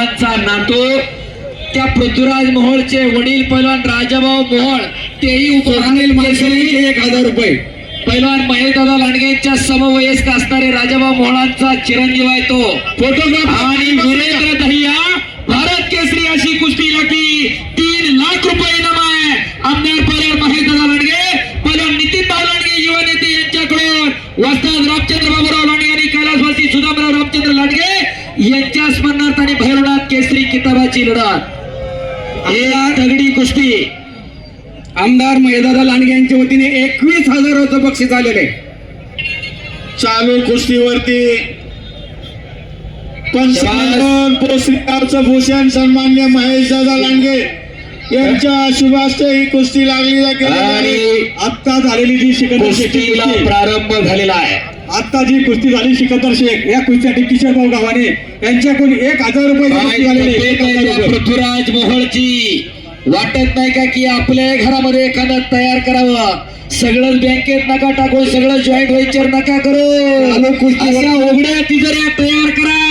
मोहळांचा नातू त्या पृथ्वीराज मोहोळचे वडील पैलवान राजाभाऊ मोहोळ तेही मालशेरे उपराष्ट्रपती एक हजार रुपये. पैलवान महेशदादा लांडगेंच्या समवयस्क असणारे राजाभाऊ मोहोळांचा चिरंजीव आहे तो. फोटोग्राफ आणि वीरेंद्र दहिया भारत केसरी अशी कुस्ती लागली तीन लाख रुपये इनाम आहे. आमदार पैलवान महेशदादा लांडगे पैलवान नितीन भाऊ लांडगे युवा नेते यांच्याकडून वस्ताद रामचंद्र बाबूराव लांडगे आणि कैलासवासी सुदामराव रामचंद्र लांडगे यांच्या स्मरणार्थ आणि केसरी किताबाची लढत दगडी कुस्ती. आमदार महेदादा लांडगे यांच्या वतीने एकवीस हजाराचं बक्षीस आलेलं चालू कुस्तीवरती भूषण सन्मान्य महेश दादा लांडगे यांच्या शुभास्ते ही कुस्ती लागली गेली आणि आत्ता झालेली जी कुस्तीला प्रारंभ झालेला आहे. आत्ता जी कुस्ती झाली सिकंदर शेख या कुस्तीसाठी किशोर भाऊ गावाने यांच्याकडून एक हजार रुपये कुस्ती. पृथ्वीराज मोहोळची. वाटत नाही का की आपल्या घरामध्ये एखादं तयार करावं? सगळं बँकेत नका टाकू सगळं जॉईंट व्हेंचर नका करू. उघड्या तिजोऱ्या तयार करा.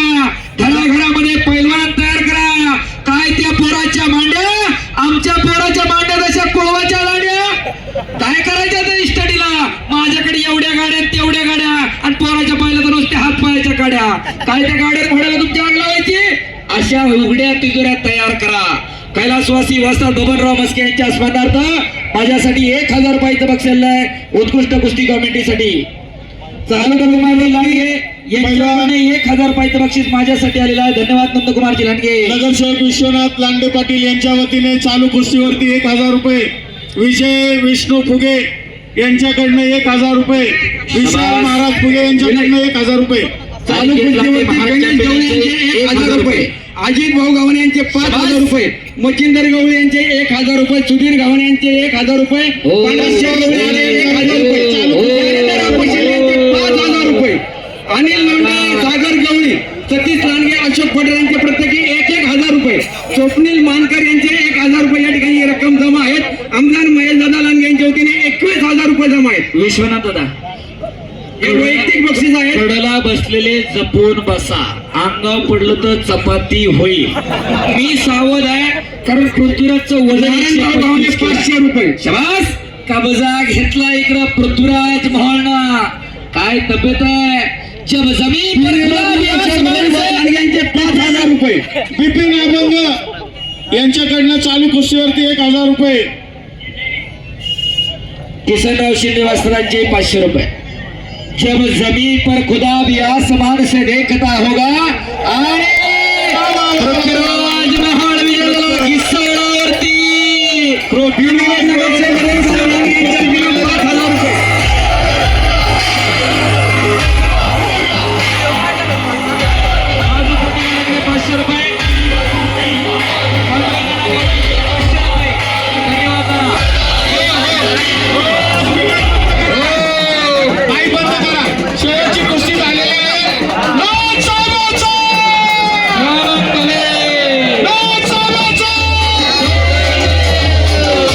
काय त्या गाड्या भाड्याला तुमच्या आग लावायची? अशा उघड्या तिजोऱ्या तयार करा. कैलासवासी वस्ता बबनराव मस्के यांच्या स्मरणार्थ माझ्यासाठी एक हजार रुपयाचं बक्षल आहे. उत्कृष्ट कुस्ती कमिटीसाठी. चालू कुमार लांडगे यांच्याकडे एक हजार रुपयाचं बक्षीस माझ्यासाठी आलेलं आहे. धन्यवाद नंदकुमारजी लांडगे. नगरसेवक विश्वनाथ लांडे पाटील यांच्या वतीने चालू कुस्तीवरती एक हजार रुपये. विजय विष्णू फुगे यांच्याकडनं एक हजार रुपये. विशाल महाराज फुगे यांच्याकडनं एक हजार रुपये. चालू कुस्तीवरती गणेश गवळी यांचे एक हजार रुपये. अजित भाऊ गावणे यांचे पाच हजार रुपये. मच्छिंदर गवळी यांचे एक हजार रुपये. सुधीर गावणे यांचे एक हजार रुपये. हो. एक हजार रुपये. हो. यांचे पाच हजार रुपये. अनिल लोंढे सागर गवळी सतीश लांडगे अशोक पटेल यांचे प्रत्येकी एक एक हजार रुपये. स्वप्नील मानकर यांचे एक हजार रुपये. या ठिकाणी रक्कम जमा आहेत. आमदार महेशदादा लांडगे यांच्या वतीने एकवीस हजार रुपये जमा आहेत. विश्वनाथ दादा हे वैयक्तिक बक्षीस आहे कडला बसलेले जपून बसा. अंगाव पडलं तर चपाती होईल. मी सावध आहे कारण पृथ्वीराजचं वजन. पाचशे रुपये. शबास! कबजा घेतला इकडं पृथ्वीराज मोहळना काय तब्येत आहे? जब जमीन यांचे पाच हजार रुपये. बिपिन अभंग यांच्याकडनं चालू कुस्तीवरती एक हजार रुपये. किसनराव शिंदे वस्त्रांचे पाचशे रुपये. जब जमीन पर खुदा भी आसमान से देखता होगा आए